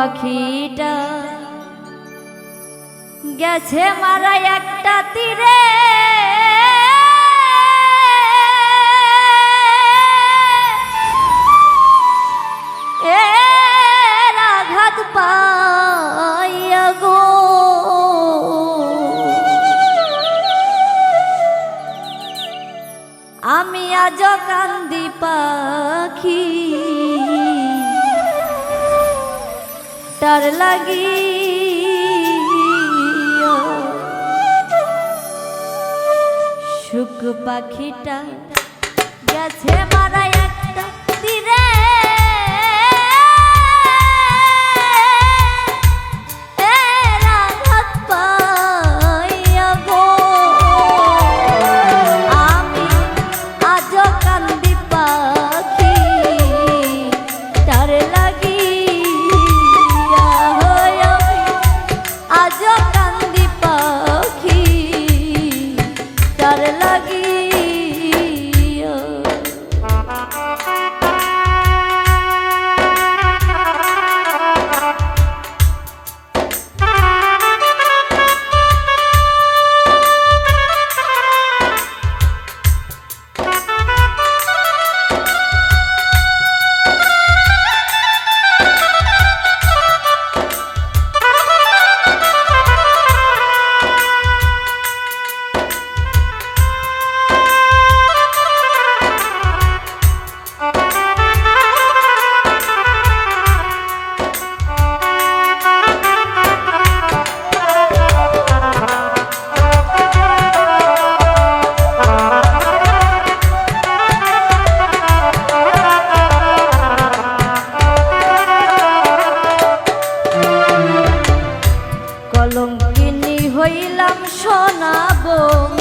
পাখিটা গেছে মারা একটা তীরে। যার লাগি সুখ পাখিটা গেছে মারা এক লাগি শোনাবো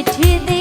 চিঠি দি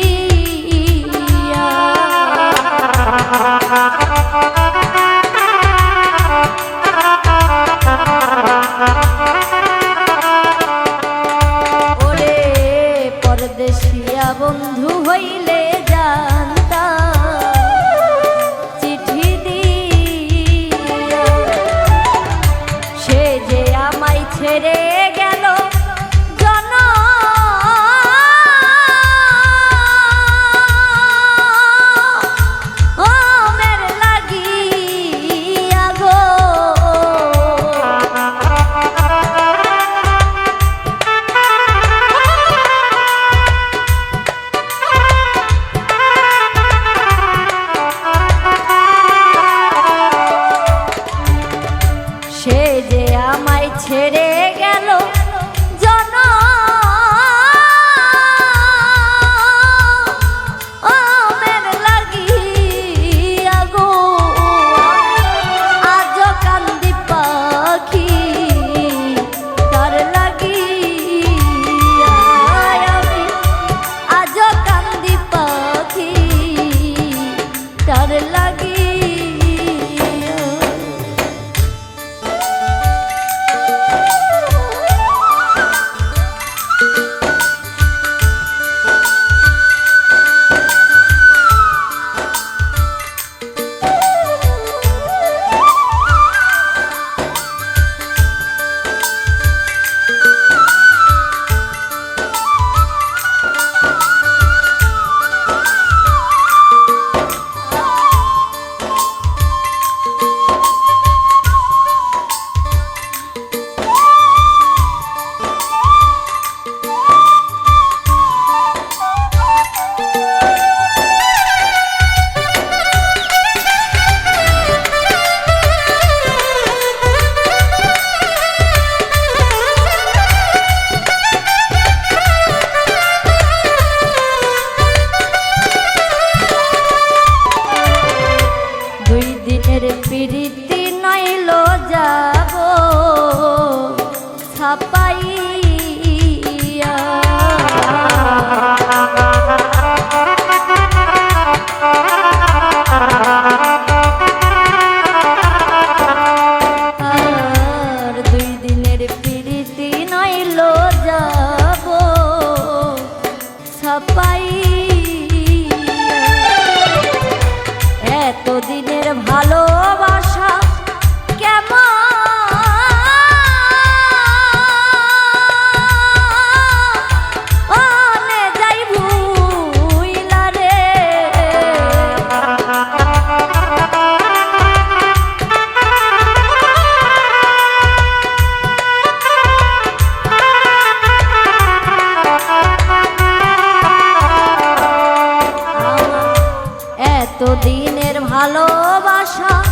ভালোবাসা